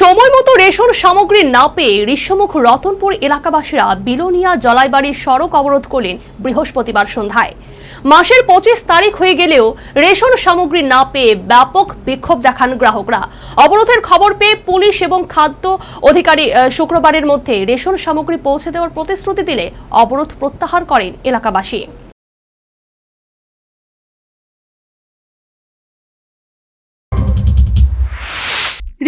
সময় মতো রেশন সামগ্রী না পেয়ে ঋষ্যমুখ রতনপুর এলাকাবাসীরা বিলোনিয়া জলাইবাড়ির সড়ক অবরোধ করলেন বৃহস্পতিবার সন্ধ্যায়। মাসের পঁচিশ তারিখ হয়ে গেলেও রেশন সামগ্রী না পেয়ে ব্যাপক বিক্ষোভ দেখান গ্রাহকরা। অবরোধের খবর পেয়ে পুলিশ এবং খাদ্য অধিকারী শুক্রবারের মধ্যে রেশন সামগ্রী পৌঁছে দেওয়ার প্রতিশ্রুতি দিলে অবরোধ প্রত্যাহার করেন এলাকাবাসী।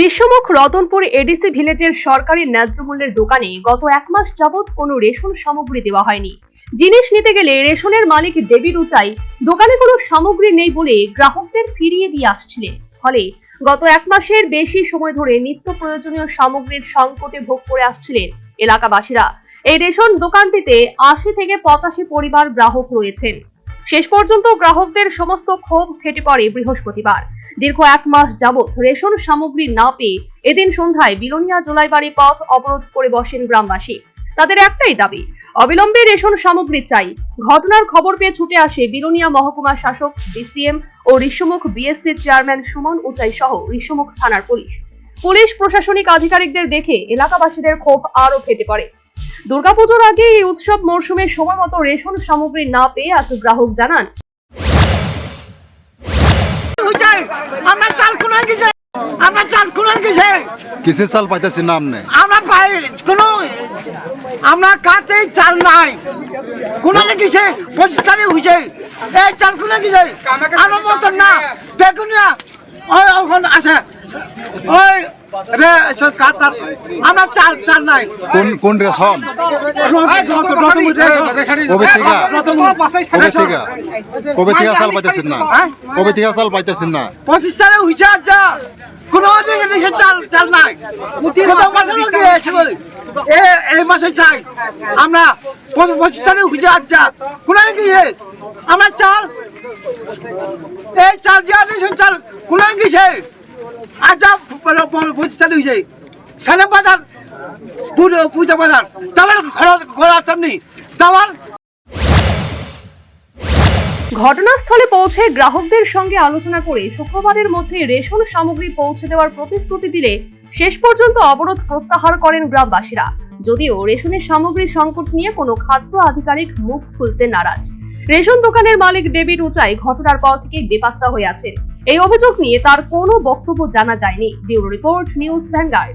ঋষ্যমুখ রতনপুর এডিসি ভিলেজের সরকারি ন্যায্য মূল্যের দোকানে গত এক মাস যাবৎ কোনো রেশন সামগ্রী দেওয়া হয়নি। জিনিস নিতে গেলে রেশনের মালিক ডেভিড রুচাই, দোকানে কোনো সামগ্রী নেই বলে গ্রাহকদের ফিরিয়ে দিয়ে আসছিলেন। ফলে গত এক মাসের বেশি সময় ধরে নিত্য প্রয়োজনীয় সামগ্রীর সংকটে ভোগ করে আসছিলেন এলাকাবাসীরা। এই রেশন দোকানটিতে আশি থেকে পঁচাশি পরিবার গ্রাহক রয়েছেন। শেষ পর্যন্ত গ্রাহকদের সমস্ত ক্ষোভ ফেটে পড়ে বৃহস্পতিবার। দীর্ঘ এক মাস যাবৎ রেশন সামগ্রী না পেয়ে এদিন সন্ধ্যায় বিলোনিয়া জোলাইবাড়ি পথ অবরোধ করে বসেন গ্রামবাসী। তাদের একটাই দাবি, অবিলম্বে রেশন সামগ্রী চাই। ঘটনার খবর পেয়ে ছুটে আসে বিলোনিয়া মহকুমা শাসক, ডিসিএম ও ঋষ্যমুখ বিএসসি চেয়ারম্যান সুমন উচাই সহ ঋষ্যমুখ থানার পুলিশ। পুলিশ প্রশাসনিক আধিকারিকদের দেখে এলাকাবাসীদের ক্ষোভ আরও ফেটে পড়ে। দুর্গাপুজোর আগে এই উৎসব মরশুমে সময় মতো রেশন সামগ্রী না পেয়ে আজ গ্রাহক জানান। আমরা চাল খুলে গেছে আমরা চাল খুলে গেছে কিসের চাল পাইতেছি নাম নেই। আমরা পাই কোনো আমরা কাতে চাল নাই। কোন গেছে পঁচিশ তারিখ হয়েছে। এই চাল গেছে মতন না বেগুনিয়া ওই ওখান আছে। ওই আমরা চাল চাল নাই। কোন কোন রেশন কবে থেকে কবে থেকে কবে থেকে চাল পাইতেছেন না? কবে থেকে চাল পাইতেছেন না। পঁচিশ তারিখ হয়েছে কোনো চাল চাল নাই। কত মাসে লোকে এ এই মাসে চাই আমরা পঁচিশ পঁচিশ তারিখ হয়েছে কোনো গিয়ে আমরা চাল এই চাল যে চাল কোনো গেছে আচ্ছা ঘটনাস্থলে পৌঁছে গ্রাহকদের সঙ্গে আলোচনা করে শুক্রবারের মধ্যে রেশন সামগ্রী পৌঁছে দেওয়ার প্রতিশ্রুতি দিলে শেষ পর্যন্ত অবরোধ প্রত্যাহার করেন গ্রামবাসীরা। যদিও রেশনের সামগ্রী সংকট নিয়ে কোনো খাদ্য আধিকারিক মুখ খুলতে নারাজ। রেশন দোকানের মালিক ডেভিড উচাই ঘটনার পর থেকেই বেপাত্তা হয়ে আছেন। এই অভিযোগ নিয়ে তার কোনো বক্তব্য জানা যায়নি। Bureau report News Vanguard.